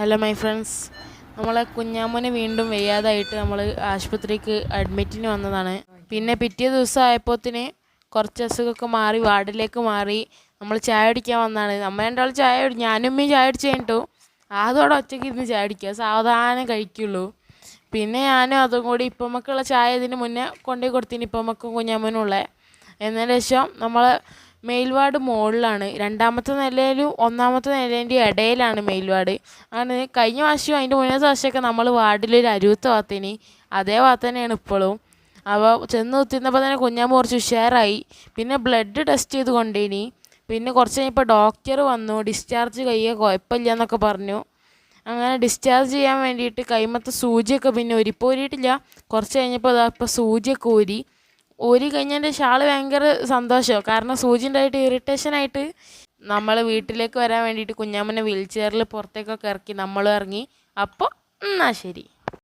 Hello my friends നമ്മളെ കുഞ്ഞാമ്മനെ വീണ്ടും വയ്യാതായിട്ട് നമ്മൾ ആശുപത്രിക്ക് അഡ്മിറ്റിന് വന്നതാണ്. പിന്നെ പിറ്റേ ദിവസം ആയപ്പോത്തിന് കുറച്ച് അസുഖമൊക്കെ മാറി വാർഡിലേക്ക് മാറി. നമ്മൾ ചായ കുടിക്കാൻ വന്നതാണ് നമ്മൾ രണ്ടാൾ ചായ കുടി ഞാനും ഉമ്മയും ചായ അടിച്ച് കഴിഞ്ഞിട്ടു അതോടെ ഒറ്റയ്ക്ക് ഇരുന്ന് ചായ അടിക്കുക സാവധാനം കഴിക്കുള്ളൂ. പിന്നെ ഞാനും അതും കൂടി ഇപ്പമ്മക്കുള്ള ചായ ഇതിന് മുന്നേ കൊണ്ടുപോയി കൊടുത്തിന് ഇപ്പമ്മക്കും കുഞ്ഞാമ്മനും ഉള്ളത് എന്നതിന് ശേഷം നമ്മൾ മെയിൽവാർഡ് മുകളിലാണ് രണ്ടാമത്തെ നിലയിലും ഒന്നാമത്തെ നിലേന്റെ ഇടയിലാണ് മേൽവാട്. അങ്ങനെ കഴിഞ്ഞ പ്രാവശ്യം അതിന്റെ മുന്നത്തെ പ്രാവശ്യമൊക്കെ നമ്മൾ വാർഡിലൊരു അരുവത്ത് ഭാഗത്തേനി അതേ ഭാഗത്ത് തന്നെയാണ് ഇപ്പോഴും. അപ്പോൾ ചെന്ന് കുത്തിരുന്നപ്പോൾ തന്നെ കുഞ്ഞാമ്മ കുറച്ച് ഉഷാറായി. പിന്നെ ബ്ലഡ് ടെസ്റ്റ് ചെയ്ത് കൊണ്ടേനി. പിന്നെ കുറച്ച് കഴിഞ്ഞപ്പോൾ ഡോക്ടർ വന്നു. ഡിസ്ചാർജ് കഴിയുക കുഴപ്പമില്ല എന്നൊക്കെ പറഞ്ഞു. അങ്ങനെ ഡിസ്ചാർജ് ചെയ്യാൻ വേണ്ടിയിട്ട് കൈമത്തെ സൂചിയൊക്കെ പിന്നെ ഊരിയിട്ടില്ല കുറച്ച് കഴിഞ്ഞപ്പോൾ അതാ ഇപ്പോൾ സൂചിയൊക്കെ ഊരി. ഊരി കഴിഞ്ഞതിന്റെ ഷാൾ ഭയങ്കര സന്തോഷമാണ് കാരണം സൂചി ഉണ്ടായിട്ട് ഇറിറ്റേഷനായിട്ട് നമ്മൾ വീട്ടിലേക്ക് വരാൻ വേണ്ടിയിട്ട് കുഞ്ഞാമ്മനെ വീൽ ചെയറിൽ പുറത്തേക്കൊക്കെ ഇറക്കി നമ്മളും ഇറങ്ങി. അപ്പോൾ എന്നാൽ ശരി.